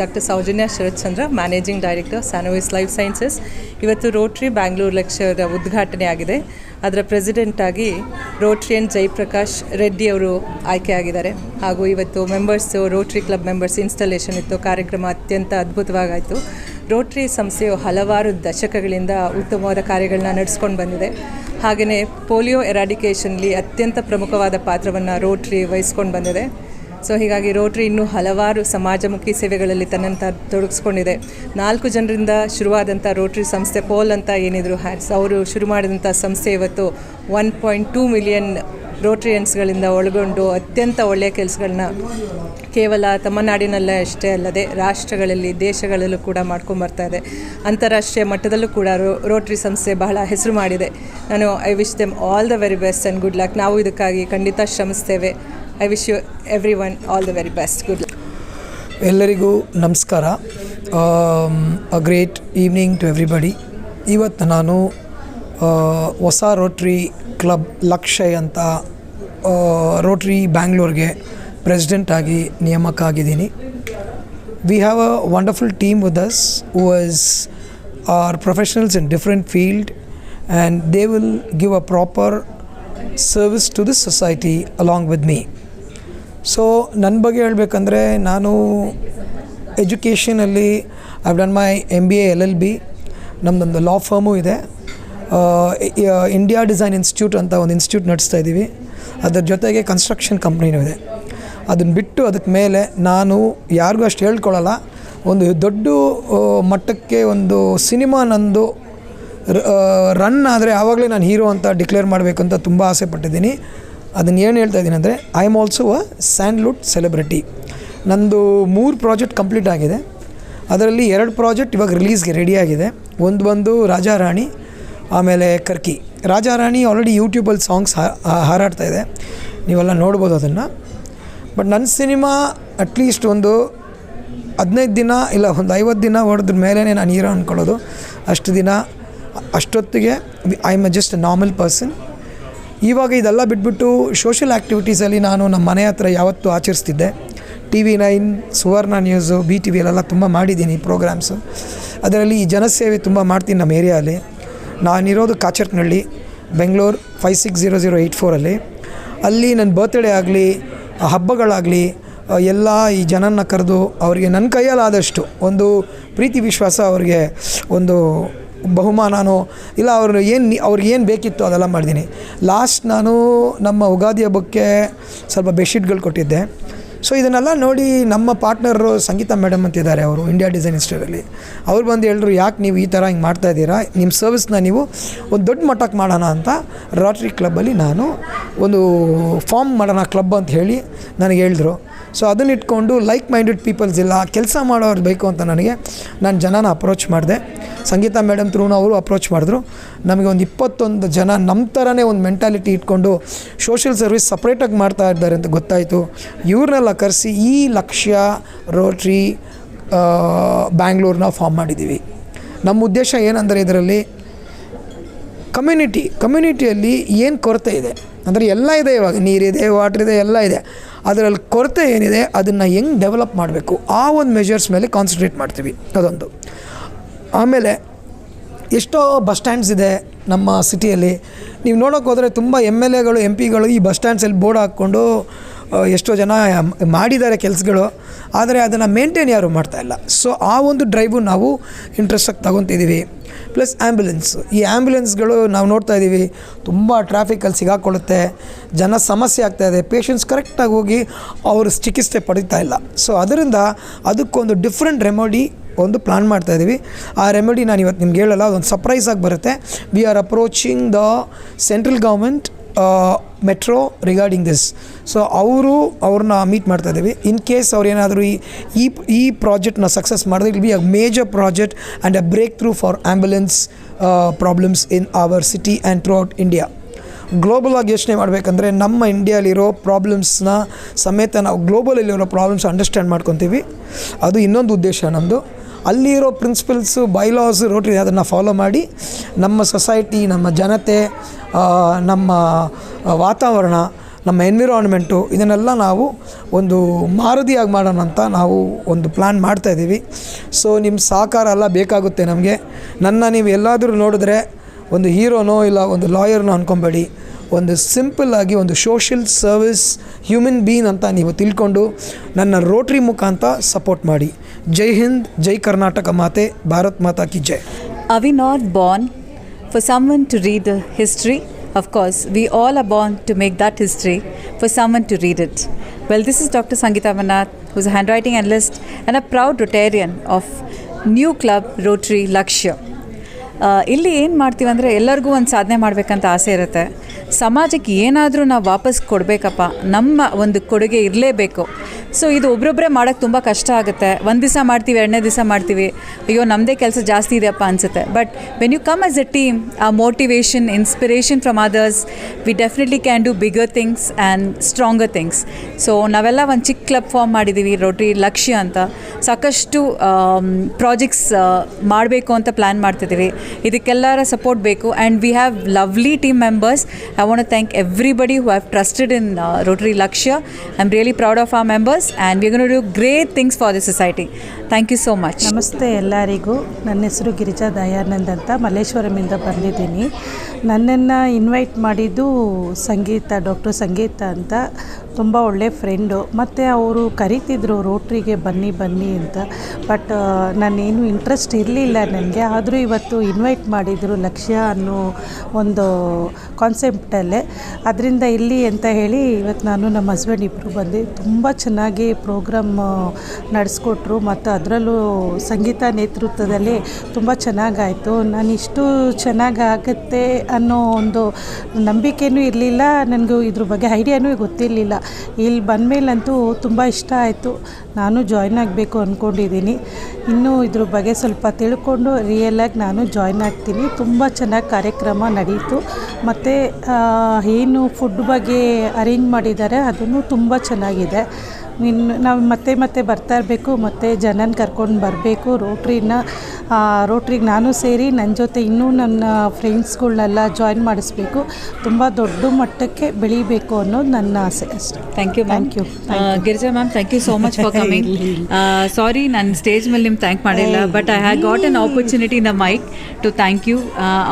Doctor Soujanya Sharathchandra managing director Sanovis life sciences ಇವತ್ತು Rotary Bangalore lecture ಉದ್ಘಾಟನೆ ಆಗಿದೆ. ಅದರ ಪ್ರೆಸಿಡೆಂಟಾಗಿ ರೋಟ್ರಿ ರೋಟ್ರಿಯನ್ ಜಯಪ್ರಕಾಶ್ ರೆಡ್ಡಿ ಅವರು ಆಯ್ಕೆಯಾಗಿದ್ದಾರೆ ಹಾಗೂ ಇವತ್ತು members Rotary club members installation ಇತ್ತು. ಕಾರ್ಯಕ್ರಮ ಅತ್ಯಂತ ಅದ್ಭುತವಾಗಾಯಿತು. ರೋಟ್ರಿ ಸಂಸ್ಥೆಯು ಹಲವಾರು ದಶಕಗಳಿಂದ ಉತ್ತಮವಾದ ಕಾರ್ಯಗಳನ್ನ ನಡೆಸ್ಕೊಂಡು ಬಂದಿದೆ. ಹಾಗೆಯೇ ಪೋಲಿಯೋ ಎರಾಡಿಕೇಷನ್ಲಿ ಅತ್ಯಂತ ಪ್ರಮುಖವಾದ ಪಾತ್ರವನ್ನು ರೋಟ್ರಿ ವಹಿಸ್ಕೊಂಡು ಬಂದಿದೆ. ಸೊ ಹೀಗಾಗಿ ರೋಟ್ರಿ ಇನ್ನೂ ಹಲವಾರು ಸಮಾಜಮುಖಿ ಸೇವೆಗಳಲ್ಲಿ ತನ್ನಂತ ತೊಡಗಿಸ್ಕೊಂಡಿದೆ. ನಾಲ್ಕು ಜನರಿಂದ ಶುರುವಾದಂಥ ರೋಟ್ರಿ ಸಂಸ್ಥೆ ಪೋಲ್ ಅಂತ ಏನಿದ್ರು ಹ್ಯಾಟ್ಸ್, ಅವರು ಶುರು ಮಾಡಿದಂಥ ಸಂಸ್ಥೆ ಇವತ್ತು ಒನ್ ಪಾಯಿಂಟ್ ಟೂ ಮಿಲಿಯನ್ ರೋಟ್ರಿಯನ್ಸ್ಗಳಿಂದ ಒಳಗೊಂಡು ಅತ್ಯಂತ ಒಳ್ಳೆಯ ಕೆಲಸಗಳನ್ನ ಕೇವಲ ತಮ್ಮ ಅಷ್ಟೇ ಅಲ್ಲದೆ ರಾಷ್ಟ್ರಗಳಲ್ಲಿ, ದೇಶಗಳಲ್ಲೂ ಕೂಡ ಮಾಡ್ಕೊಂಬರ್ತಾ ಇದೆ. ಅಂತಾರಾಷ್ಟ್ರೀಯ ಮಟ್ಟದಲ್ಲೂ ಕೂಡ ರೋ, ರೋಟ್ರಿ ಸಂಸ್ಥೆ ಬಹಳ ಹೆಸರು ಮಾಡಿದೆ. ನಾನು I wish them all the very best and good luck ನಾವು ಇದಕ್ಕಾಗಿ ಖಂಡಿತ ಶ್ರಮಿಸ್ತೇವೆ. I wish you everyone all the very best good luck ಎಲ್ಲರಿಗೂ ನಮಸ್ಕಾರ. A great evening to everybody ಇವತ್ತು ನಾನು ಹೊಸ ರೋಟ್ರಿ ಕ್ಲಬ್ ಲಕ್ಷಯ್ ಅಂತ ರೋಟ್ರಿ ಬ್ಯಾಂಗ್ಳೂರ್ಗೆ ಪ್ರೆಸಿಡೆಂಟ್ ಆಗಿ ನೇಮಕ ಆಗಿದ್ದೀನಿ we have a wonderful team with us is are professionals in different field and they will give a proper service to this society along with me so ನನ್ನ ಬಗ್ಗೆ ಹೇಳಬೇಕಂದ್ರೆ ನಾನು ಎಜುಕೇಷನಲ್ಲಿ I've done my M B A L L B ನಮ್ಮದೊಂದು law firm ಇದೆ. India design institute ಅಂತ ಒಂದು institute ನಡೆಸ್ತಾ ಇದ್ದೀವಿ. ಅದರ ಜೊತೆಗೆ ಕನ್ಸ್ಟ್ರಕ್ಷನ್ ಕಂಪ್ನಿನೂ ಇದೆ. ಅದನ್ನು ಬಿಟ್ಟು ಅದಕ್ಕೆ ಮೇಲೆ ನಾನು ಯಾರಿಗೂ ಅಷ್ಟು ಹೇಳ್ಕೊಳ್ಳಲ್ಲ ಒಂದು ದೊಡ್ಡ ಮಟ್ಟಕ್ಕೆ ಒಂದು ಸಿನಿಮಾ ನಂದು ರನ್ ಆದರೆ ಆವಾಗಲೇ ನಾನು ಹೀರೋ ಅಂತ ಡಿಕ್ಲೇರ್ ಮಾಡಬೇಕು ಅಂತ ತುಂಬ ಆಸೆ ಪಟ್ಟಿದ್ದೀನಿ. ಅದನ್ನು ಏನು ಹೇಳ್ತಾ ಇದ್ದೀನಿ ಅಂದರೆ I am also a Sandalwood celebrity ನಂದು ಮೂರು ಪ್ರಾಜೆಕ್ಟ್ ಕಂಪ್ಲೀಟ್ ಆಗಿದೆ. ಅದರಲ್ಲಿ ಎರಡು ಪ್ರಾಜೆಕ್ಟ್ ಇವಾಗ ರಿಲೀಸ್ಗೆ ರೆಡಿಯಾಗಿದೆ ಒಂದು ಬಂದು ರಾಜಾ ರಾಣಿ, ಆಮೇಲೆ ಕರ್ಕಿ. ರಾಜಾ ರಾಣಿ ಆಲ್ರೆಡಿ ಯೂಟ್ಯೂಬಲ್ಲಿ ಸಾಂಗ್ಸ್ ಹಾರಾಡ್ತಾ ಇದೆ. ನೀವೆಲ್ಲ ನೋಡ್ಬೋದು ಅದನ್ನು. ಬಟ್ ನನ್ನ ಸಿನಿಮಾ ಅಟ್ಲೀಸ್ಟ್ ಒಂದು ಹದಿನೈದು ದಿನ ಇಲ್ಲ, ಒಂದು ಐವತ್ತು ದಿನ ಹೊಡೆದ್ರ ಮೇಲೇ ನಾನು ಹೀರೋ ಅಂದ್ಕೊಳ್ಳೋದು ಅಷ್ಟು ದಿನ, ಅಷ್ಟೊತ್ತಿಗೆ I am just a normal person ಇವಾಗ ಇದೆಲ್ಲ ಬಿಟ್ಬಿಟ್ಟು ಸೋಷಿಯಲ್ ಆ್ಯಕ್ಟಿವಿಟೀಸಲ್ಲಿ ನಾನು ನಮ್ಮ ಮನೆ ಹತ್ರ ಯಾವತ್ತೂ ಆಚರಿಸ್ತಿದ್ದೆ. T V nine, Suvarna news B T ವಿಯಲ್ಲೆಲ್ಲ ತುಂಬ ಮಾಡಿದ್ದೀನಿ ಪ್ರೋಗ್ರಾಮ್ಸು ಅದರಲ್ಲಿ ಈ ಜನಸೇವೆ ತುಂಬ ಮಾಡ್ತೀನಿ ನಮ್ಮ ಏರಿಯಾಲಿ ನಾನಿರೋದು Kacharnahalli Bengaluru five six zero zero eight ಫೋರಲ್ಲಿ ಅಲ್ಲಿ. ನನ್ನ ಬರ್ತ್ಡೇ ಆಗಲಿ ಹಬ್ಬಗಳಾಗಲಿ ಎಲ್ಲ ಈ ಜನನ ಕರೆದು ಅವರಿಗೆ ನನ್ನ ಕೈಯಲ್ಲಾದಷ್ಟು ಒಂದು ಪ್ರೀತಿ ವಿಶ್ವಾಸ ಅವರಿಗೆ ಒಂದು ಬಹುಮಾನನೋ, ಇಲ್ಲ ಅವರು ಏನು ಅವ್ರಿಗೆ ಏನು ಬೇಕಿತ್ತು ಅದೆಲ್ಲ ಮಾಡಿದ್ದೀನಿ. ಲಾಸ್ಟ್ ನಾನು ನಮ್ಮ ಉಗಾದಿ ಹಬ್ಬಕ್ಕೆ ಸ್ವಲ್ಪ ಬೆಡ್ಶೀಟ್ಗಳು ಕೊಟ್ಟಿದ್ದೆ. ಸೊ ಇದನ್ನೆಲ್ಲ ನೋಡಿ ನಮ್ಮ ಪಾರ್ಟ್ನರು ಸಂಗೀತ ಮೇಡಮ್ ಅಂತಿದ್ದಾರೆ ಅವರು ಇಂಡಿಯಾ ಡಿಸೈನ್ ಇನ್ಸ್ಟಿಟ್ಯೂಟಲ್ಲಿ ಅವ್ರು ಬಂದು ಹೇಳಿದ್ರು, ಯಾಕೆ ನೀವು ಈ ಥರ ಹಿಂಗೆ ಮಾಡ್ತಾ ಇದ್ದೀರಾ? ನಿಮ್ಮ ಸರ್ವಿಸ್ನ ನೀವು ಒಂದು ದೊಡ್ಡ ಮಟ್ಟಕ್ಕೆ ಮಾಡೋಣ ಅಂತ ರಾಟ್ರಿ ಕ್ಲಬ್ಬಲ್ಲಿ ನಾನು ಒಂದು ಫಾರ್ಮ್ ಮಾಡೋಣ ಕ್ಲಬ್ ಅಂತ ಹೇಳಿ ನನಗೆ ಹೇಳಿದ್ರು. ಸೊ ಅದನ್ನ ಇಟ್ಕೊಂಡು ಲೈಕ್ ಮೈಂಡೆಡ್ ಪೀಪಲ್ಸ್ ಇಲ್ಲ, ಕೆಲಸ ಮಾಡೋರು ಬೇಕು ಅಂತ ನನಗೆ ನಾನು ಜನನ ಅಪ್ರೋಚ್ ಮಾಡಿದೆ. ಸಂಗೀತ ಮೇಡಮ್ ತ್ರೂನು ಅವರು ಅಪ್ರೋಚ್ ಮಾಡಿದ್ರು. ನಮಗೆ ಒಂದು ಇಪ್ಪತ್ತೊಂದು ಜನ ನಮ್ಮ ಥರನೇ ಒಂದು ಮೆಂಟಾಲಿಟಿ ಇಟ್ಕೊಂಡು ಸೋಷಿಯಲ್ ಸರ್ವಿಸ್ ಸಪ್ರೇಟಾಗಿ ಮಾಡ್ತಾ ಇದ್ದಾರೆ ಅಂತ ಗೊತ್ತಾಯಿತು. ಇವ್ರನ್ನೆಲ್ಲ ಕರೆಸಿ ಈ ಲಕ್ಷ್ಯ ರೋಟ್ರಿ ಬ್ಯಾಂಗ್ಳೂರ್ನ ಫಾರ್ಮ್ ಮಾಡಿದ್ದೀವಿ ನಮ್ಮ ಉದ್ದೇಶ ಏನಂದರೆ ಇದರಲ್ಲಿ ಕಮ್ಯುನಿಟಿ ಕಮ್ಯುನಿಟಿಯಲ್ಲಿ ಏನು ಕೊರತೆ ಇದೆ? ಅಂದರೆ ಎಲ್ಲ ಇದೆ ಇವಾಗ, ನೀರಿದೆ ವಾಟ್ರ್ ಇದೆ, ಎಲ್ಲ ಇದೆ. ಅದರಲ್ಲಿ ಕೊರತೆ ಏನಿದೆ, ಅದನ್ನು ಹೆಂಗೆ ಡೆವಲಪ್ ಮಾಡಬೇಕು? ಆ ಒಂದು ಮೆಷರ್ಸ್ ಮೇಲೆ ಕಾನ್ಸಂಟ್ರೇಟ್ ಮಾಡ್ತೀವಿ, ಅದೊಂದು. ಆಮೇಲೆ ಎಷ್ಟೋ ಬಸ್ ಸ್ಟ್ಯಾಂಡ್ಸ್ ಇದೆ ನಮ್ಮ ಸಿಟಿಯಲ್ಲಿ ನೀವು ನೋಡೋಕೆ ಹೋದರೆ ತುಂಬ ಎಂ ಎಲ್ ಎಗಳು ಎಂ ಪಿಗಳು ಈ ಬಸ್ ಸ್ಟ್ಯಾಂಡ್ಸಲ್ಲಿ ಬೋರ್ಡ್ ಹಾಕ್ಕೊಂಡು ಎಷ್ಟೋ ಜನ ಮಾಡಿದ್ದಾರೆ ಕೆಲಸಗಳು, ಆದರೆ ಅದನ್ನು ಮೇಂಟೈನ್ ಯಾರು ಮಾಡ್ತಾಯಿಲ್ಲ ಸೊ ಆ ಒಂದು ಡ್ರೈವು ನಾವು ಇಂಟ್ರೆಸ್ಟಾಗಿ ತಗೊತಿದ್ದೀವಿ. ಪ್ಲಸ್ ಆ್ಯಂಬುಲೆನ್ಸ್ ಈ ಆ್ಯಂಬುಲೆನ್ಸ್ಗಳು ನಾವು ನೋಡ್ತಾ ಇದ್ದೀವಿ ತುಂಬ ಟ್ರಾಫಿಕಲ್ಲಿ ಸಿಗಾಕೊಳ್ಳುತ್ತೆ, ಜನ ಸಮಸ್ಯೆ ಆಗ್ತಾಯಿದೆ ಪೇಷಂಟ್ಸ್ ಕರೆಕ್ಟಾಗಿ ಹೋಗಿ ಅವರು ಚಿಕಿತ್ಸೆ ಪಡೀತಾ ಇಲ್ಲ. ಸೊ ಅದರಿಂದ ಅದಕ್ಕೊಂದು ಡಿಫ್ರೆಂಟ್ ರೆಮಡಿ ಒಂದು ಪ್ಲಾನ್ ಮಾಡ್ತಾ ಇದ್ದೀವಿ ಆ ರೆಮಿಡಿ ನಾನು ಇವತ್ತು ನಿಮ್ಗೆ ಹೇಳಲ್ಲ, ಅದೊಂದು ಸರ್ಪ್ರೈಸ್ ಆಗಿ ಬರುತ್ತೆ. We are approaching the central government metro regarding this so ಅವರು ಅವ್ರನ್ನ ಮೀಟ್ ಮಾಡ್ತಾ ಇದ್ದೀವಿ. ಇನ್ ಕೇಸ್ ಅವ್ರು ಏನಾದರೂ ಈ ಈ ಈ ಪ್ರಾಜೆಕ್ಟ್ನ ಸಕ್ಸಸ್ ಮಾಡಿದ್ರೆ it be a major project and a breakthrough for ambulance problems in our city and throughout India global ಆಗಿ ಯೋಚನೆ ಮಾಡಬೇಕಂದ್ರೆ ನಮ್ಮ ಇಂಡಿಯಾಲಿರೋ ಪ್ರಾಬ್ಲಮ್ಸ್ನ ಸಮೇತ ನಾವು ಗ್ಲೋಬಲಲ್ಲಿರೋ ಪ್ರಾಬ್ಲಮ್ಸ್ ಅಂಡರ್ಸ್ಟ್ಯಾಂಡ್ ಮಾಡ್ಕೊತೀವಿ. ಅದು ಇನ್ನೊಂದು ಉದ್ದೇಶ ನಮ್ಮದು ಅಲ್ಲಿರೋ ಪ್ರಿನ್ಸಿಪಲ್ಸು ಬೈಲಾಸ್ ರೋಟ್ರಿ ಅದನ್ನು ಫಾಲೋ ಮಾಡಿ ನಮ್ಮ ಸೊಸೈಟಿ ನಮ್ಮ ಜನತೆ ನಮ್ಮ ವಾತಾವರಣ, ನಮ್ಮ ಎನ್ವಿರಾನ್ಮೆಂಟು ಇದನ್ನೆಲ್ಲ ನಾವು ಒಂದು ಮಾರುದಿಯಾಗಿ ಮಾಡೋಣ ಅಂತ ನಾವು ಒಂದು ಪ್ಲ್ಯಾನ್ ಮಾಡ್ತಾಯಿದ್ದೀವಿ ಸೊ ನಿಮ್ಮ ಸಹಕಾರ ಎಲ್ಲ ಬೇಕಾಗುತ್ತೆ ನಮಗೆ. ನನ್ನ ನೀವು ಎಲ್ಲಾದರೂ ನೋಡಿದ್ರೆ ಒಂದು ಹೀರೋನೋ ಇಲ್ಲ ಒಂದು ಲಾಯರ್ನೋ ಅಂದ್ಕೊಬೇಡಿ ಒಂದು ಸಿಂಪಲ್ ಆಗಿ ಒಂದು ಸೋಷಿಯಲ್ ಸರ್ವಿಸ್ ಹ್ಯೂಮನ್ ಬೀನ್ ಅಂತ ನೀವು ತಿಳ್ಕೊಂಡು ನನ್ನ ರೋಟ್ರಿ ಮುಖಾಂತರ ಸಪೋರ್ಟ್ ಮಾಡಿ. ಜೈ ಹಿಂದ್, ಜೈ ಕರ್ನಾಟಕ ಮಾತೆ, ಭಾರತ್ ಮಾತಾ ಕಿ ಜೈ. ಅವಿನಾಥ್ ಬಾನ್ for someone to read the history? Of course, we all are born to make that history for someone to read it. Well, this is Dr. Sangeeta Manath, who's a handwriting analyst and a proud Rotarian of New Club Rotary Lakshya. ಇಲ್ಲಿ ಏನು ಮಾಡ್ತೀವಿ ಅಂದರೆ ಎಲ್ಲರಿಗೂ ಒಂದು ಸಾಧನೆ ಮಾಡಬೇಕಂತ ಆಸೆ ಇರುತ್ತೆ ಸಮಾಜಕ್ಕೆ ಏನಾದರೂ ನಾವು ವಾಪಸ್ ಕೊಡಬೇಕಪ್ಪ ನಮ್ಮ ಒಂದು ಕೊಡುಗೆ ಇರಲೇಬೇಕು ಸೊ ಇದು ಒಬ್ಬೊಬ್ಬರೇ ಮಾಡೋಕ್ಕೆ ತುಂಬ ಕಷ್ಟ ಆಗುತ್ತೆ. ಒಂದು ದಿವಸ ಮಾಡ್ತೀವಿ, ಎರಡನೇ ದಿವಸ ಮಾಡ್ತೀವಿ. ಅಯ್ಯೋ ನಮ್ಮದೇ ಕೆಲಸ ಜಾಸ್ತಿ ಇದೆಯಪ್ಪ ಅನಿಸುತ್ತೆ. But when you come as a team ಆ motivation inspiration from others we definitely can do bigger things and stronger things so ನಾವೆಲ್ಲ ಒಂದು ಚಿಕ್ಕ ಕ್ಲಬ್ ಫಾರ್ಮ್ ಮಾಡಿದ್ದೀವಿ ರೋಟ್ರಿ ಲಕ್ಷ್ಯ ಅಂತ. ಸಾಕಷ್ಟು ಪ್ರಾಜೆಕ್ಟ್ಸ್ ಮಾಡಬೇಕು ಅಂತ ಪ್ಲ್ಯಾನ್ ಮಾಡ್ತಿದ್ದೀವಿ ಇದಕ್ಕೆಲ್ಲರ ಸಪೋರ್ಟ್ ಬೇಕು. And we have lovely team members I want thank everybody who have trusted in Rotary Lakshya I am really proud of our members and we to do great things for the society thank you so much ನಮಸ್ತೆ ಎಲ್ಲರಿಗೂ. ನನ್ನ ಹೆಸರು ಗಿರಿಜಾ ದಯಾನಂದ್ ಅಂತ ಮಲ್ಲೇಶ್ವರಮಿಂದ ಬಂದಿದ್ದೀನಿ. ನನ್ನನ್ನು invite ಮಾಡಿದ್ದು ಸಂಗೀತ doctor ಸಂಗೀತ ಅಂತ ತುಂಬ ಒಳ್ಳೆ ಫ್ರೆಂಡು ಮತ್ತು ಅವರು ಕರಿತಿದ್ರು, ರೋಟ್ರಿಗೆ ಬನ್ನಿ ಬನ್ನಿ ಅಂತ. ಬಟ್ ನಾನೇನು ಇಂಟ್ರೆಸ್ಟ್ ಇರಲಿಲ್ಲ ನನಗೆ. ಆದರೂ ಇವತ್ತು ಇನ್ವೈಟ್ ಮಾಡಿದರು ಲಕ್ಷ್ಯ ಅನ್ನೋ ಒಂದು ಕಾನ್ಸೆಪ್ಟಲ್ಲೇ ಅದರಿಂದ ಇಲ್ಲಿ ಅಂತ ಹೇಳಿ ಇವತ್ತು ನಾನು ನಮ್ಮ ಹಸ್ಬೆಂಡ್ ಇಬ್ಬರು ಬಂದು ತುಂಬ ಚೆನ್ನಾಗಿ ಪ್ರೋಗ್ರಾಮ್ ನಡೆಸ್ಕೊಟ್ರು. ಮತ್ತು ಅದರಲ್ಲೂ ಸಂಗೀತ ನೇತೃತ್ವದಲ್ಲಿ ತುಂಬ ಚೆನ್ನಾಗಾಯಿತು. ನಾನು ಇಷ್ಟು ಚೆನ್ನಾಗಿ ಆಗುತ್ತೆ ಅನ್ನೋ ಒಂದು ನಂಬಿಕೆಯೂ ಇರಲಿಲ್ಲ. ನನಗೂ ಇದ್ರ ಬಗ್ಗೆ ಐಡಿಯಾನೂ ಗೊತ್ತಿರಲಿಲ್ಲ. ಇಲ್ಲಿ ಬಂದಮೇಲಂತೂ ತುಂಬ ಇಷ್ಟ ಆಯಿತು. ನಾನು ಜಾಯ್ನ್ ಆಗಬೇಕು ಅಂದ್ಕೊಂಡಿದ್ದೀನಿ. ಇನ್ನೂ ಇದ್ರ ಬಗ್ಗೆ ಸ್ವಲ್ಪ ತಿಳ್ಕೊಂಡು ರಿಯಲಾಗಿ ನಾನು ಜಾಯ್ನ್ ಆಗ್ತೀನಿ. ತುಂಬ ಚೆನ್ನಾಗಿ ಕಾರ್ಯಕ್ರಮ ನಡೀತು. ಮತ್ತು ಏನು ಫುಡ್ ಬಗ್ಗೆ ಅರೇಂಜ್ ಮಾಡಿದ್ದಾರೆ ಅದನ್ನು ತುಂಬ ಚೆನ್ನಾಗಿದೆ. ಇನ್ನು ನಾವು ಮತ್ತೆ ಮತ್ತೆ ಬರ್ತಾ ಇರಬೇಕು. ಮತ್ತು ಜನನ ಕರ್ಕೊಂಡು ಬರಬೇಕು. ರೋಟ್ರಿನ ರೋಟ್ರಿಗೆ ನಾನು ಸೇರಿ ನನ್ನ ಜೊತೆ ಇನ್ನೂ ನನ್ನ ಫ್ರೆಂಡ್ಸ್ಗಳನ್ನೆಲ್ಲ ಜಾಯಿನ್ ಮಾಡಿಸ್ಬೇಕು. ತುಂಬ ದೊಡ್ಡ ಮಟ್ಟಕ್ಕೆ ಬೆಳಿಬೇಕು ಅನ್ನೋದು ನನ್ನ ಆಸೆ ಅಷ್ಟೆ. Thank you thank you. Girija ma'am thank you so much for coming sorry ನಾನು ಸ್ಟೇಜ್ ಮೇಲೆ ನಿಮ್ಗೆ ಥ್ಯಾಂಕ್ ಮಾಡಿಲ್ಲ but I have got an opportunity in the mic to thank you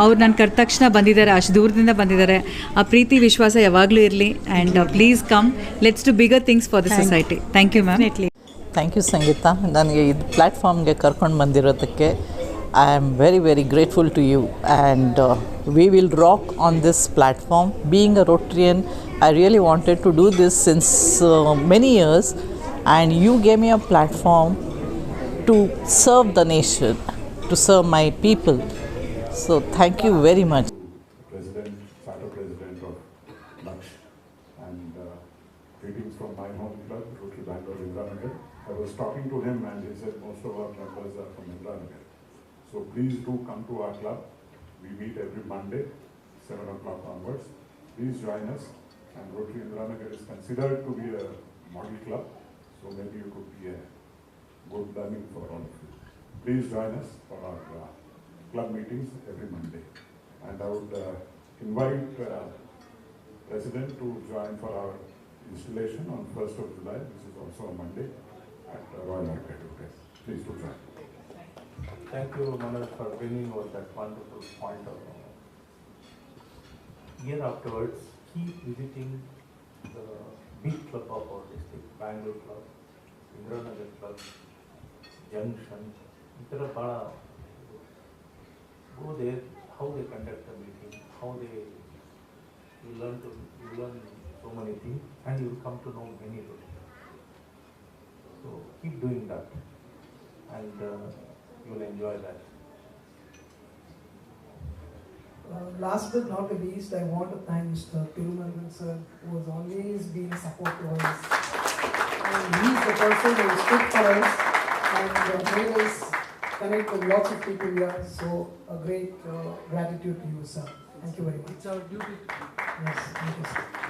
ಅವ್ರು ನಾನು ಕರೆದ ತಕ್ಷಣ ಬಂದಿದ್ದಾರೆ ಅಷ್ಟು ದೂರದಿಂದ ಬಂದಿದ್ದಾರೆ. ಆ ಪ್ರೀತಿ ವಿಶ್ವಾಸ ಯಾವಾಗಲೂ ಇರಲಿ and please come let's to bigger things for the society thank you ma'am Definitely. Thank you Sangeetha ನನಗೆ ಇದು ಪ್ಲ್ಯಾಟ್ಫಾರ್ಮ್ಗೆ ಕರ್ಕೊಂಡು ಬಂದಿರೋದಕ್ಕೆ I am very very grateful to you and we will rock on this platform being a Rotarian I really wanted to do this since many years and you gave me a platform to serve the nation to serve my people so thank you very much please do come to our club. We meet every Monday, seven o'clock onwards. Please join us. And Rotary Indranagar is considered to be a model club, so maybe you could be a good learning for all of you. Please join us for our uh, club meetings every Monday. And I would uh, invite uh, President to join for our installation on 1st of July, which is also a Monday, at Royal Arcade. Please do join. Thank you, Manoj, for bringing out that wonderful point of year afterwards, keep visiting the big club of our district, Bangalore Club, Indranagar Club, Junction, there. Go there, how they conduct the meeting, how they, you learn to, you learn so many things and you come to know many people. So keep doing that. And uh, you will enjoy that. Uh, last but not the least, I want to thank Mr. Tirumangan sir, who has always been a support to us. And he's the person who stood for us and uh, made us connect with lots of people here. So a great uh, gratitude to you, sir. Thank you very much. It's our duty. Yes, thank you, sir.